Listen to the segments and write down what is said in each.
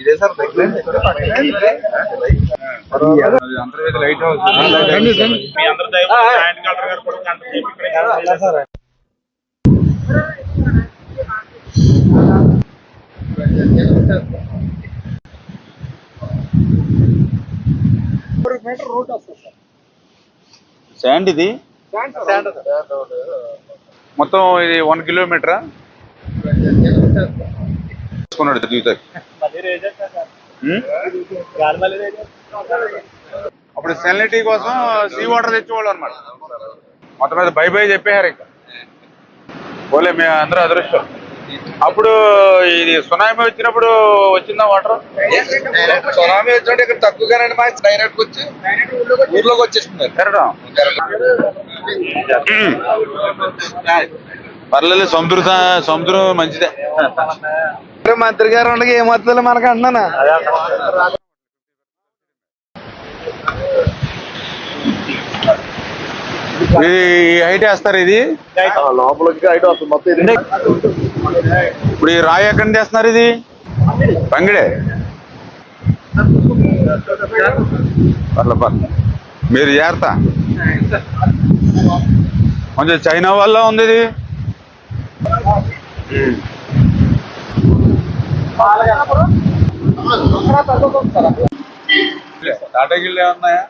ఇదే sir Antarvedi light house. Sand ఇది? మొత్తం ఇది వన్ కిలోమీటరా? తీసుకున్నాడు దిగుతాయి అప్పుడు సెలనిటీ కోసం సీ వాటర్ తెచ్చేవాళ్ళు అనమాట మొత్తం మీద బై బై చెప్పేశారు ఇంకా. పోలే మేము అందరూ అదృష్టం. అప్పుడు ఇది సునామీ వచ్చినప్పుడు వచ్చిందా వాటర్ సునామీ వచ్చినట్టు ఇక్కడ తక్కువగానండి మా డైరెక్ట్ వచ్చి ఊర్లోకి వచ్చేస్తున్నారు. తిరగడం పర్లేదు సముద్రం సముద్రం మంచిదే. మంత్రి గారు ఉండగా ఏమవుతుందో మనకు అంటున్నానా? ఇది హైట్ వేస్తారు ఇది? ఇప్పుడు ఈ రాయి ఎక్కడ చేస్తున్నారు ఇది? పంగిడే పర్లే పర్లే. మీరు జాగ్రత్త కొంచెం చైనా వల్ల ఉంది ఇది. ఏమన్నాయా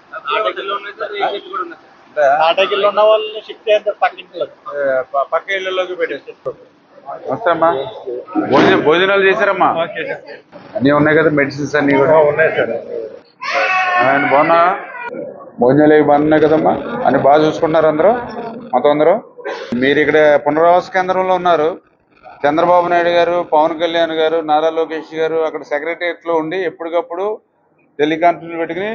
ఉన్న వాళ్ళని షిఫ్ట్ చేస్తారు పక్క ఇళ్ళలోకి పెట్టేసి వస్తామ్మా భోజనం భోజనాలు చేశారమ్మా? అన్నీ ఉన్నాయి కదా మెడిసిన్స్ అన్ని కూడా? ఉన్నాయి సార్. ఆయన బాగున్నా భోజనాలు అవి బాగున్నాయి కదమ్మా. అని బాగా చూసుకుంటున్నారు అందరూ? మొత్తం అందరూ? మీరు ఇక్కడ పునరావాస కేంద్రంలో ఉన్నారు. చంద్రబాబు నాయుడు గారు పవన్ కళ్యాణ్ గారు నారా లోకేష్ గారు అక్కడ సెక్రటరియట్లో ఉండి ఎప్పటికప్పుడు టెలికాన్ఫరెన్స్ పెట్టుకుని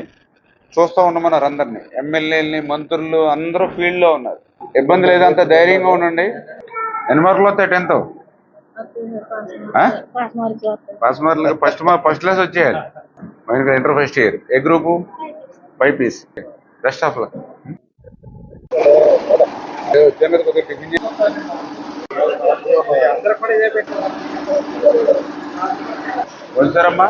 చూస్తూ ఉండమన్నారు అందరినీ. ఎమ్మెల్యేలని మంత్రులు అందరూ ఫీల్డ్లో ఉన్నారు. ఇబ్బంది లేదు అంత ధైర్యంగా ఉండండి. ఎన్ని మార్కులు వస్తాయి టెన్త్? పాస్ మార్కులు ఫస్ట్ ఫస్ట్ క్లాస్ వచ్చేయాలి. మనకి inter first year A group five piece best of luck వచ్చారమ్మా